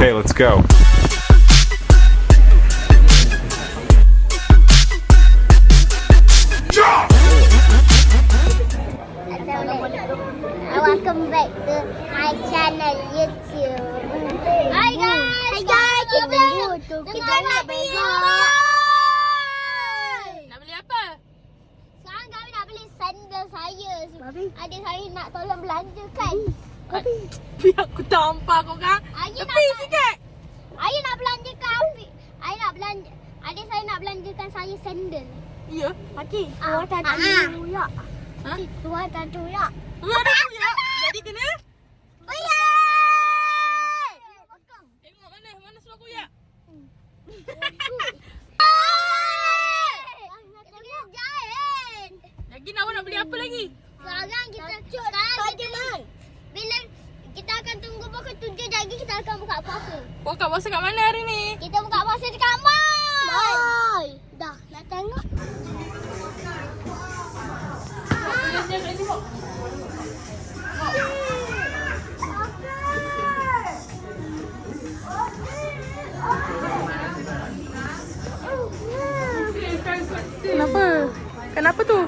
Okay, let's go. Hati, Ah, tuan tak tahu ya. Ha? Tuan tak ya. Lu ada tu ya. Jadi kena. Tengok mana. Mana suruh aku. Lagi nak awak nak beli apa lagi? Sekarang kita sekarang kita bila kita akan tunggu pukul tujuh lagi kita akan buka. Kau puasa kat mana hari ni? Kita buka puasa dekat mall. Mall. Dah, nak tengok. Kenapa? Kenapa tu?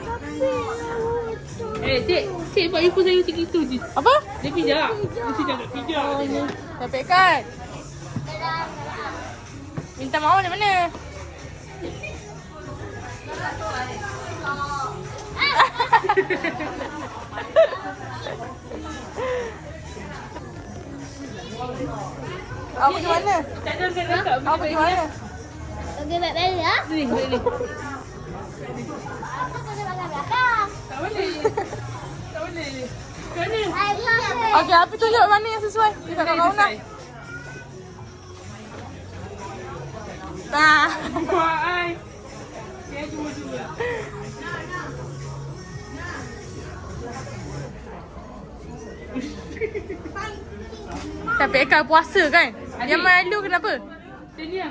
Eh, cik, cik buat info saya macam itu je. Apa? Dia pijak. Mesti cakap pijak. Oh. Dapat kan? Minta maaf dari mana? Awak pergi mana? Tak ada orang cakap. Awak pergi mana? Okey, baik baik ya. Ni, ni, ni. Aku kena makan belakang. Tak boleh. Tak boleh. Kat mana? Hai, puasa. Okey, api tunjuk mana yang sesuai. Dekat kau nak. Nah. Buat ai. Tapi Eka puasa kan? Dia malu kenapa? Sini lah.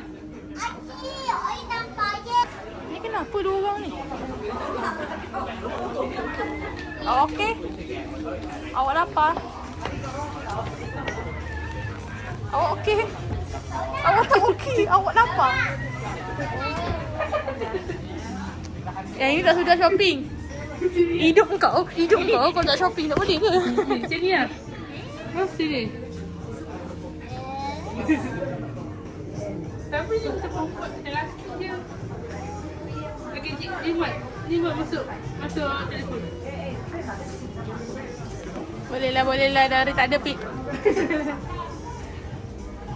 Je. Ni kenapa dua orang ni? Awak okey? Awak lapar? Awak okey? Awak tak okey? Awak lapar? Yang ini tak sudah shopping. Hidup kau, hidup kau, kau tak shopping tak boleh ke? Ni, sini lah. Mas sini. Tapi dia macam perempuan macam lelaki je. Okey, cik, ni mat. Ni mat masuk. Masuk telefon. Boleh lah, boleh lah. Dari tak ada pit.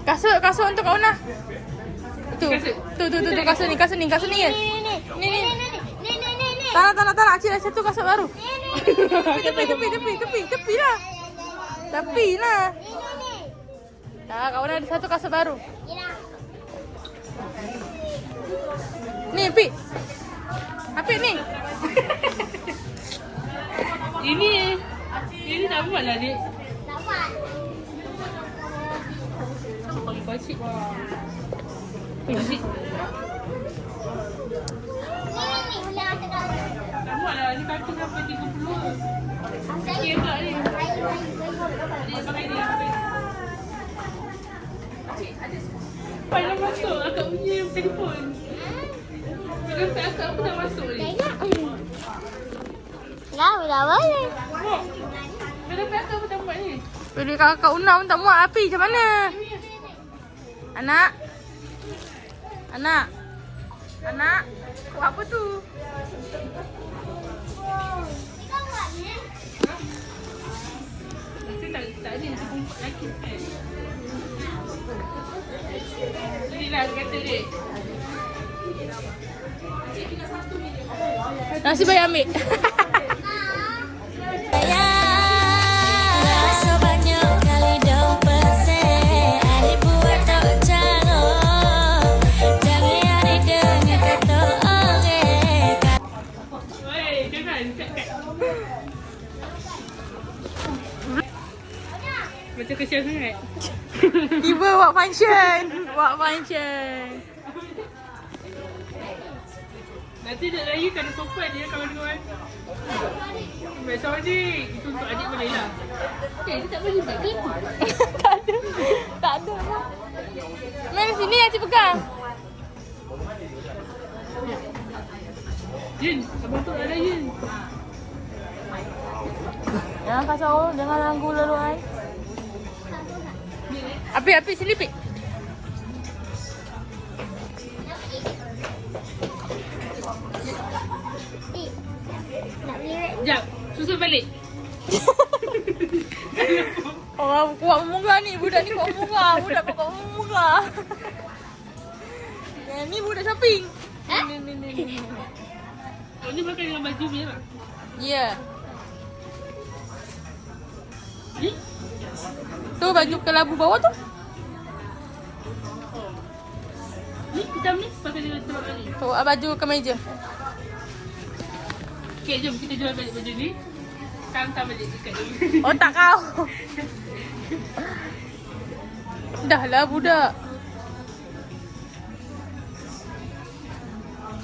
Kasut, kasut untuk kau nak. Tu, Kasut. tu, tu, tu, tu, kasut ni, kasut ni, kasut ni. Ni ni ni. Ni, ni. Tak nak, tak nak, tak. Acik dah satu kasut baru. Tepi, tepi, tepi, tepi, tepi, lah. Tepi lah. Tak, kau ada satu kasut baru. Ni, Pit. Apit ni. Ini Ini tak buat lah dik Dapat. Panggil kau cik Eh cik Ni ni ni. Boleh ada kat. Tak buat Ni kaki sampai 30 Sikit pula ni Ayo ayo ayo. Dia pakai ni pakai ni Sampai dah masuk akak punya telefon Sampai akak pun dah masuk ni Tengok. Dah dah boleh. Buat dapat akak pun tak buat ni Bila kakak Una pun tak muat api macam mana? Anak? Anak? Anak? Buat apa tu? Tak, tak ada kan Jadi lah kata dek Nasi bayi ambil. Macam kesian sangat Tiba buat function. Buat function. Nanti dia lagi kena sopan dia kawan-kawan. Baik sorry. Itu untuk adik boleh lah. Eh, dia tak boleh buat ke? tak ada. Tak ada. Mari sini Acik pegang. Jin, abang tu ada Jin. Jangan kacau, jangan ganggu lalu ai. Api, api sini pi. Sekejap, susun balik. Orang kuat memunglah ni. Budak ni kuat memunglah. Budak kuat memunglah. Yang ni budak shopping. Ni, ni, ni, ni, ni. Oh, ni pakai dengan baju merah. Ya. Ni? Tu baju kelabu bawah tu. Ni hitam ni pakai dengan sebab ni. Tu ah, baju kemeja. Okay, jom kita jual balik baju ni. Tam-tam balik dekat ni. Otak kau. Dah lah budak.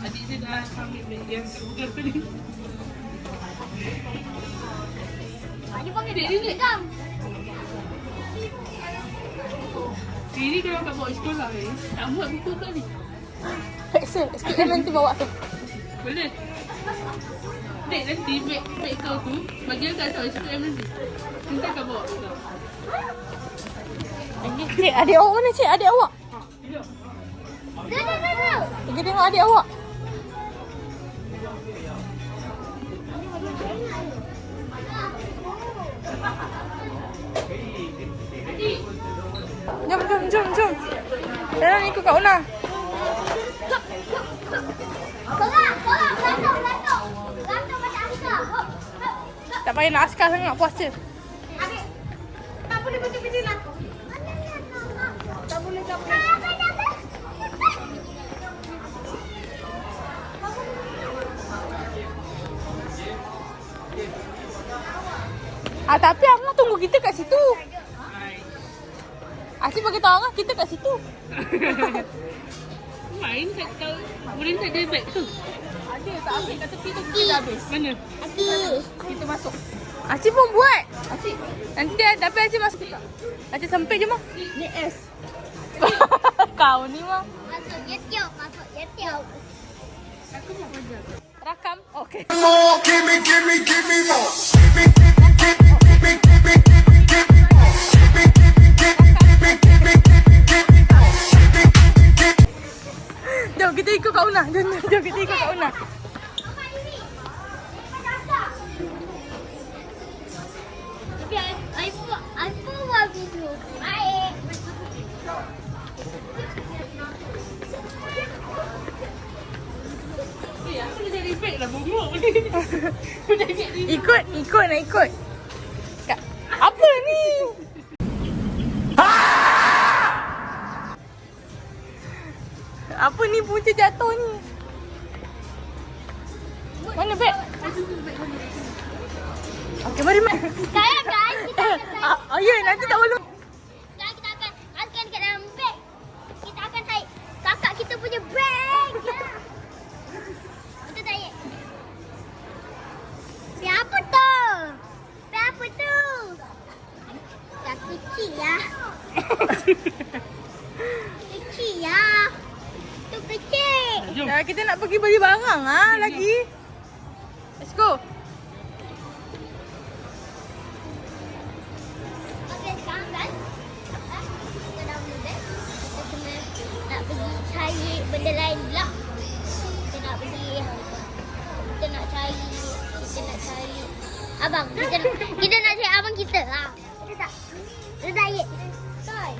Adik dia dah ambil beg yang apa ni. Dia panggil Adik dia ni. Gam. Ini kalau tak bawa sekolah ni, tak buat buku kau ni. Excel, SPM nanti bawa tu. Boleh. Dek nanti beg, beg kau tu bagi kat tau SPM nanti. Nanti kau bawa kau. Cik, adik awak mana cik? Adik awak? Dah, dah, dah, dah. Pergi tengok adik awak. Jom, Hop, hop, hop. Tak payah nak askar sangat, puas je. Tak boleh baca biji lah. Ah, tapi Angah tunggu kita kat situ. Asyik bagi tahu Angah, kita kat situ. Main kat kau. Boleh tak ada beg tu? Ada, tak ambil kat tepi tu, kita dah habis. Mana? Adik. Kita masuk. Acik pun buat. Acik. Nanti dia tapi Acik masuk. Acik sempit je mah. Ni S. Kau ni mah. Masuk YouTube, masuk YouTube. Rakam. Okey. more, give me, give me, give me more. Give me, give me, give me, give me, give me, give me, Jom kita ikut Kak Una. Jom, jom, kita ikut Kak Una. Ikut, ikut nak ikut. Kak, apa ni? Apa ni punca jatuh ni? Mana beg? Okey, mari mai. Sekarang kan kita akan ah, ya, nanti tak boleh. Sekarang kita akan masukkan dekat dalam beg. Kita akan tarik kakak kita punya beg. Ya. Betul tak, Yek? Beg apa tu? Beg apa tu? Dah kecil ya. kecil ya. Tu kecil. Jom. Dah, kita barang ah lagi. Let's go. Okey, sekarang kan. Kita dah beli beg. Kita kena nak pergi cari benda lain pula. Kita nak pergi kita nak cari kita nak cari abang kita nak, kita nak cari abang kita lah. Kita tak. Kita tak ye. Sai.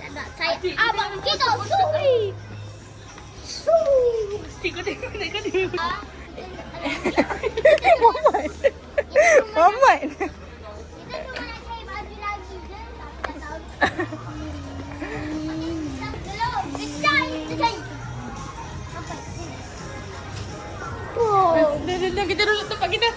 Tak nak cari abang kita Suri. Kita download tempat kita.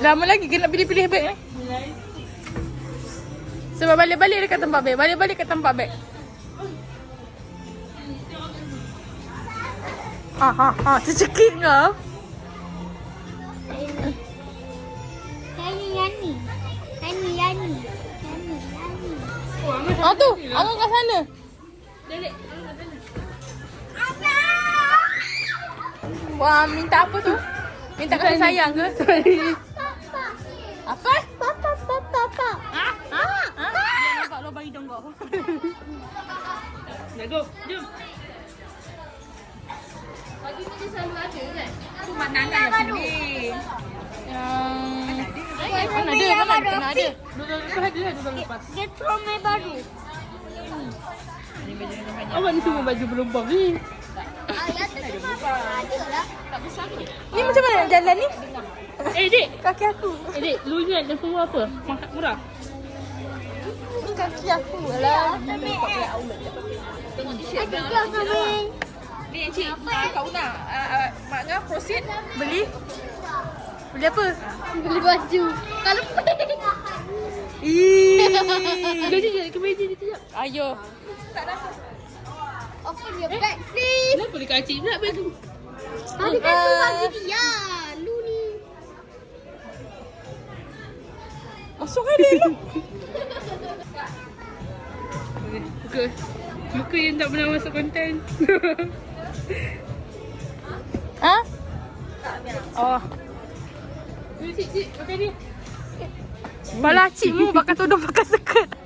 Lama lagi kena pilih-pilih beg ni. Sebab balik-balik dekat tempat beg. Balik-balik ke tempat beg. Ha ha ha, tercekik kau. Yani, Yani. Yani, Yani. Yani, Yani. Oh, Amal Ah tu, Angah kat sana. Wah, minta apa tu? Minta kasih sayang ke? Papa. Apa? Papa, papa, papa. Ha? Ha? Ha? Dia nampak lubang hidung kau. Dah go. Jom. Pemandangan yang sini. Yang... Mana ada? Mana ada? Mana ada? Dua tahun lepas ada dua tahun lepas. Dia baru. Awak ni semua baju berlubang ni. Ah. Ni macam mana nak jalan ni? Eh dek. Kaki aku. Eh dek, lu ingat dia semua apa? Makan murah. Ni kaki aku lah. Ada kau kami. Ni cik, uh, kau nak uh, uh, Mak Ngah proceed beli Beli apa? Beli baju. Kalau Ih. Dia je ke meja dia sekejap. Ayo. Open your bag, please. Kenapa dia kacik pula baju? Tadi kan tu bagi dia. Lu ni. Masuk kan dia lu. Muka. Muka yang tak pernah masuk konten. Ha? Oh. Cik, cik. Makan ni. Balah cikmu pakai tudung pakai skirt.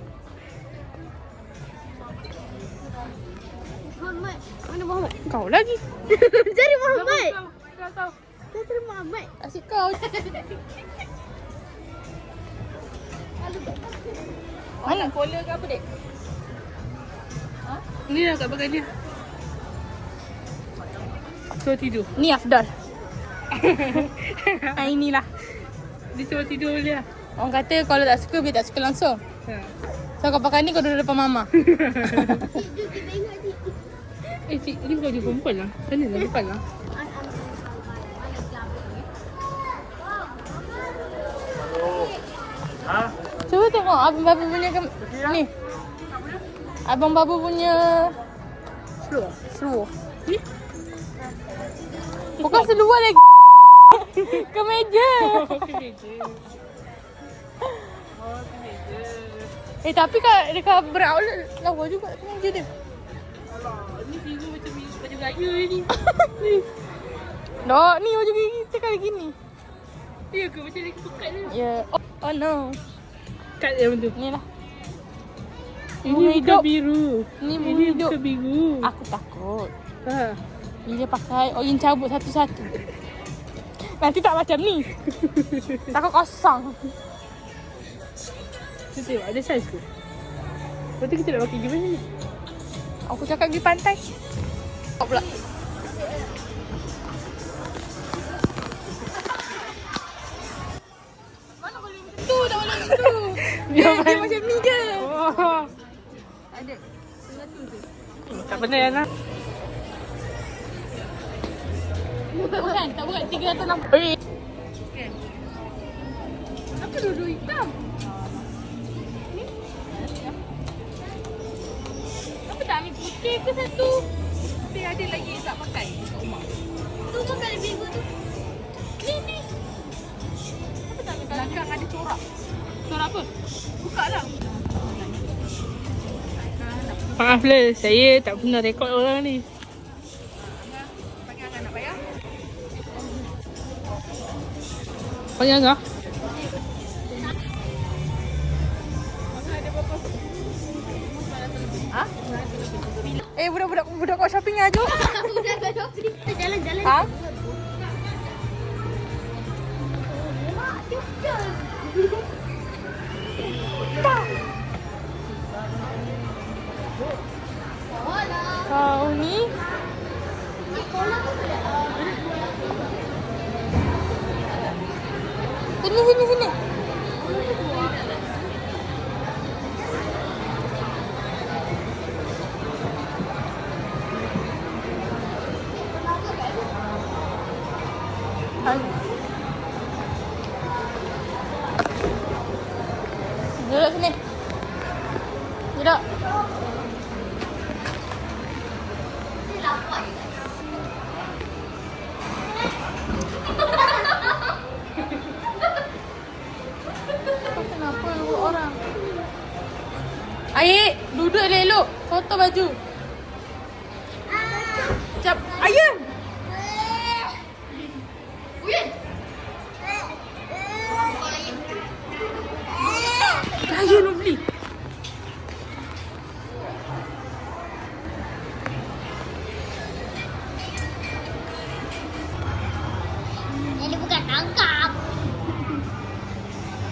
Muhammad. Kau lagi. Cari Muhammad. Kau. Saya cari Muhammad. Asyik kau. Mana? Kola ke apa dek? Ni lah kat belakang dia. Suruh tidur. Ni Afdal. ah, inilah. Dia suruh tidur dia. Orang kata kalau tak suka, biar tak suka langsung. Ha. So kau pakai ni kau duduk depan mama. Cik, kita tengok cik. Eh cik, ni baju perempuan lah. Sana lah depan lah. Cuba tengok abang babu punya ke ni. Abang babu punya Seluar. seluar. Ni? Bukan seluar lagi. Kemeja. Oh, kemeja. Oh, kemeja. Eh tapi kat dekat beroutlet lawa juga kemeja dia. Dok, ni baju kita kali gini. Ya ke macam lagi pekat ni. Ya. Oh, oh no. Kat yang tu. Ni lah. Ini Bunga hidup. biru. Ni bunga Ini hidup. biru. Aku takut. Ha. Bila pakai oyin cabut satu-satu. Nanti tak macam ni. Takut kosong. Tu tengok ada saiz ke? Lepas tu kita nak pakai gimana ni? Aku cakap pergi pantai. Tu? Tak boleh tu. Dia, dia macam ni je. Oh. Ada. Tak pernah ya nak. Bukan, tak bukan. Tiga atau Maaf lah, saya tak pernah rekod orang ni. Panggil Angah nak bayar? Panggil Angah. Ha? Eh, budak-budak budak kau shopping lah, jom. Kita jalan-jalan. Ha? Kau ni Sini sini sini. Hai.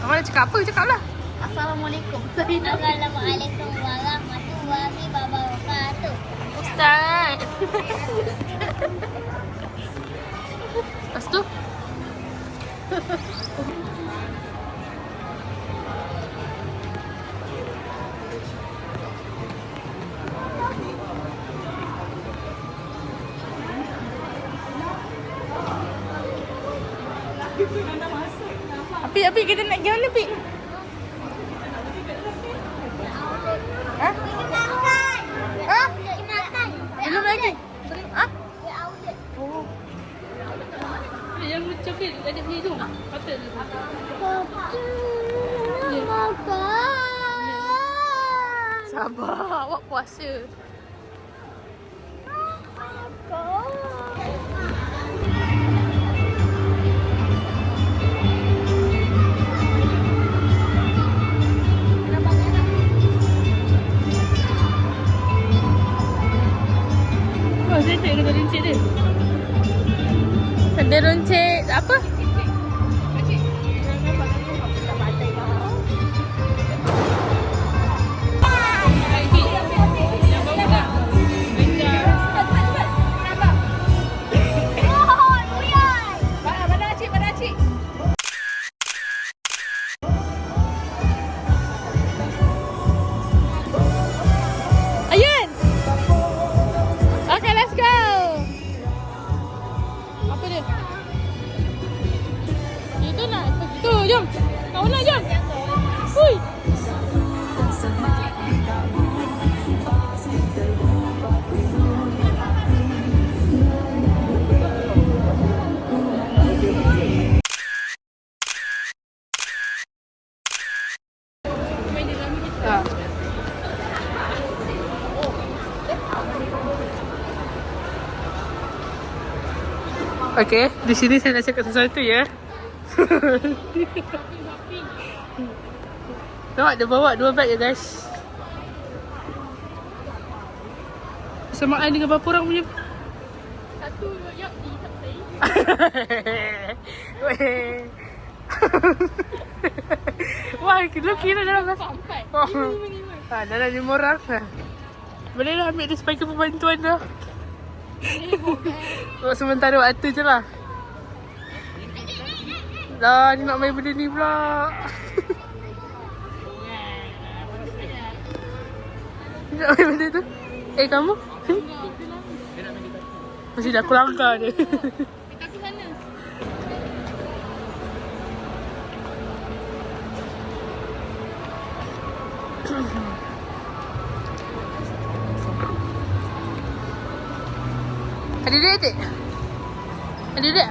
Awak nak cakap apa? Cakap lah. Assalamualaikum. Assalamualaikum warahmatullahi wabarakatuh. Ustaz. Lepas tu? Sabar, awak puasa. Oh, saya tak kena rincit dia. Ada runcit apa? Go! Okay, di sini saya nak cakap sesuatu ya. Nampak dia bawa dua beg ya guys. Samaan dengan berapa orang punya? Satu yak di tak saya. Wah, lu kira dalam Empat. Oh. Lima. Ha, dalam lima orang. Ha. Boleh lah ambil dia sebagai pembantuan dah. Buat sementara waktu je lah. Dah, ni nak main benda ni pula. Ni nak main benda tu. Eh, kamu? Mesti dah aku langgar dia. Ada dia adik? Ada dia?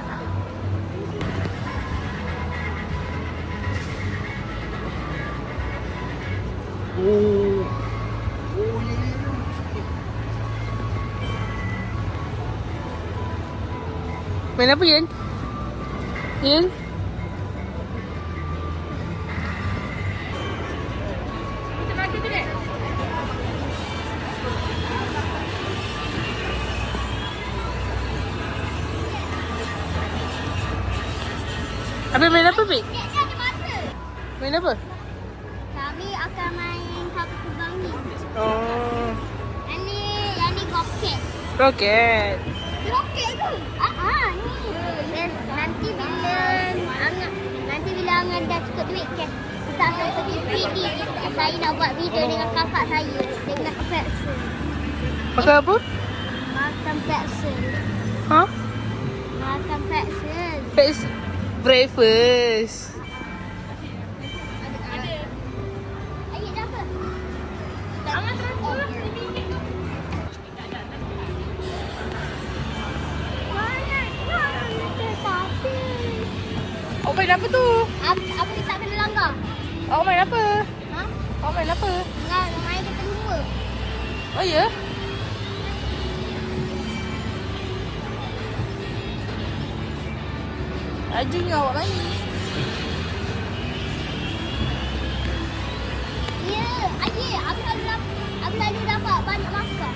Oh. Oh, ya, ya. Main apa Yen? Yen? Roket. Roket. Tu? Ah, ah ni. Nanti bila nanti bila Angan dah cukup duit, kan, kita akan pergi 3D. Saya nak buat video dengan kakak saya. Dengan Pepsi. Makan apa? Makan Pepsi. Ha? Makan Pepsi. Breakfast. Breakfast. Main apa tu? Apa, apa kita tak kena langgar? Awak main apa? Ha? Awak main apa? Enggak, main kita lupa. Oh, ya? Rajinnya awak main. Ya, ayah, Abi lalu Abi lalu dapat banyak markah.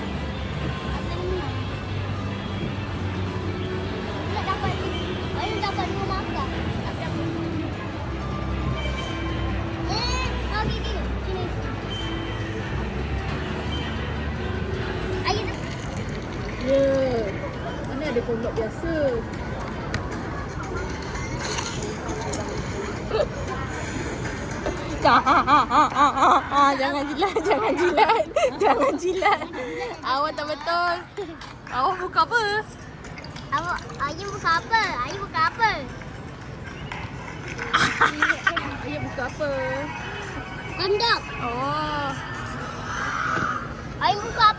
Biasa? Jangan jilat, jangan jilat, jangan jilat. Awak tak betul. Awak buka apa? Awak, ayah buka apa? Ayah buka apa? Ayah buka apa? Kondok. Oh. Ayah buka apa?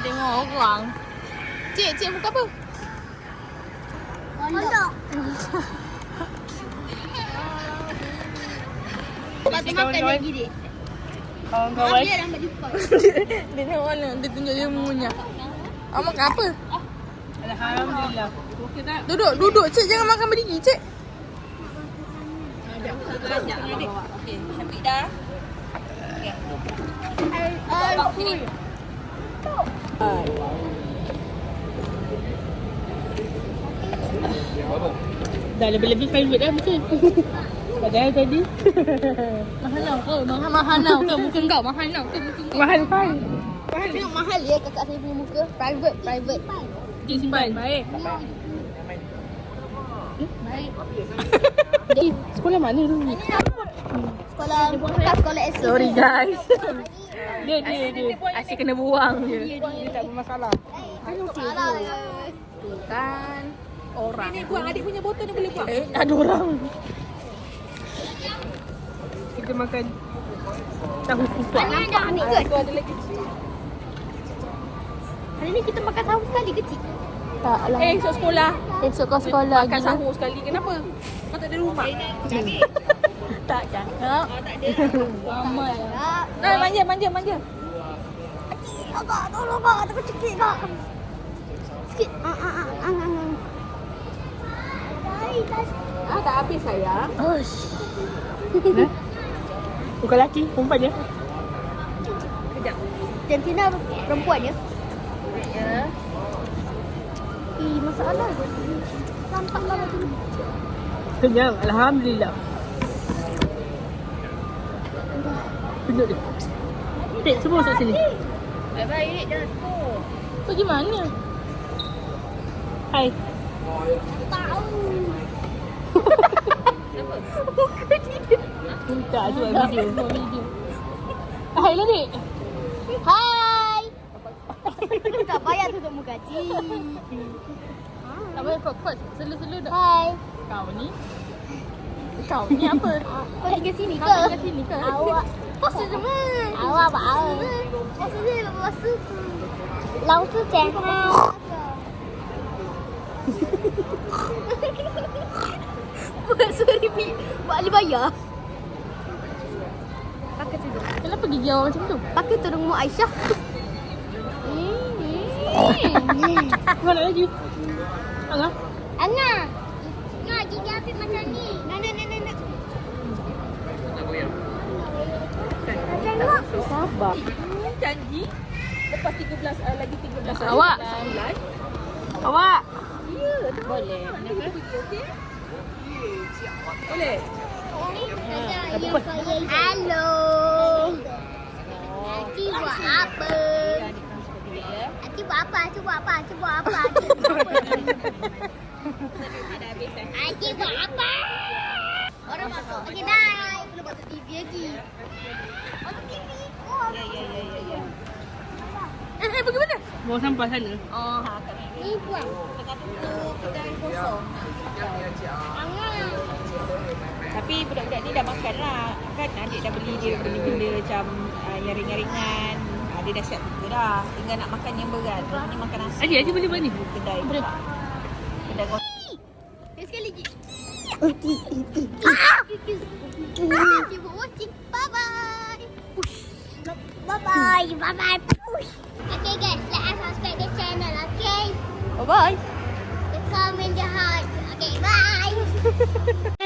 Tengok orang. Cik, cik buka apa? Kondok. Lepas makan lagi dia. Kawan-kawan. Dia lambat depan. Dia tengok mana? Dia tunjuk dia munya. Awak makan apa? Alhamdulillah. Okey? Duduk, duduk. Cik, jangan makan berdiri, cik. Okey, Syafiq dah. Bawa sini. Dah lebih-lebih private dah betul. Padahal tadi Mahal ke? Mahal mahal ke? Muka kau mahal? Muka kau. mahal kan? Tengok mahal ya kakak saya punya muka. Private, private. Simpan. Baik. Eh, sekolah mana tu? Sekolah bekas sekolah SD. Sorry guys. Dia dia dia. Asyik kena buang je. Dia tak bermasalah. Salah. Kan orang. Ni buang adik punya botol ni boleh buang. Eh, ada orang. Kita makan tahu susah. Mana ada ni ke? Tu ada lagi. Hari ni kita makan sahur sekali kecil. Tak lah. Eh, esok sekolah. Esok kau sekolah Makan gila. sahur sekali. Kenapa? Kau tak ada rumah. Tak cakap. Mama ya. Tak. Nah, manja, manja, manja. Kakak, tolong kak. Takut cekik kak. Sikit. Ah, ah, ah, ah, ah, ah. Tak Ah, tak habis sayang. Ush. Bukan lelaki, perempuan je. Jantina perempuan ya? Ya. Eh, masalah je. Nampak lama tu. Kenyang, Alhamdulillah. Tunjuk dia. Tik, semua masuk sini. Baik-baik, jatuh. Pergi mana? Hai. Tahu. Tak, tu buat video. Buat video. Hai lah, Dik. Hai untuk muka ji. Tak boleh kuat-kuat. Selu-selu dah. Hai. Kau ni. Kau ni apa? Kau ni ke sini ke? Kau ke sini ke? Awak. Pasu je man. Awak apa? Pasu je. Pasu je. Pasu je. Lau tu cek. Buat suri pi. Buat alih bayar. Pakai tudung. Kenapa gigi awak macam tu? Pakai tudung mu Aisyah. Nak lagi? Alah. Angah. Angah gigi Habib macam ni. Nak nak nak nak. Sabar. Janji. Lepas 13, uh, lagi 13 hari. Awak. bulan. Awak. Boleh. Boleh. Hello. Aci buat apa? Aci buat apa? Buat apa? Aci buat apa? Buat apa? Aci buat apa? Orang masuk. Okey, bye. Belum masuk TV lagi. Masuk TV. Oh, ya, ya, ya, ya, ya. Eh, eh, pergi mana? Buang sampah sana. Oh, Ni buang. Angan. Tapi budak-budak ni dah makan lah Kan adik dah beli dia benda-benda macam uh, yang ringan-ringan Dia dah siap buka dah Tinggal nak makan yang berat Lepas ni makan nasi Adik, adik boleh buat ni? Kedai pula Kedai kau sekali lagi. Ah! Thank you for watching. Bye bye. Bye bye. Bye bye. Okay guys, let us subscribe the channel. Okay. Bye-bye. The comment the heart. Okay, bye.